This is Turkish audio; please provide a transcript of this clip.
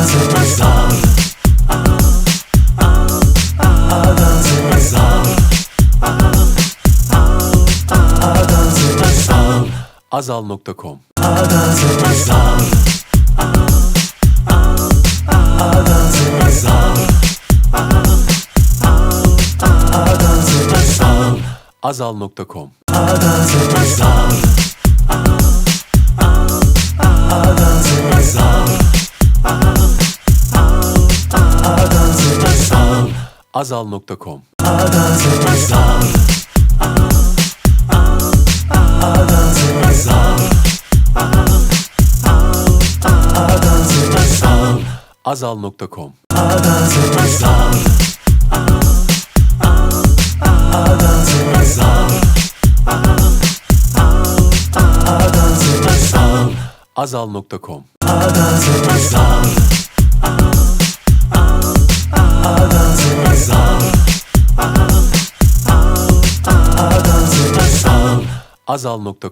Adans al Azal.com Adans al Adans al Azal.com Adans al azal.com azal.com azal.com azal.com azal.com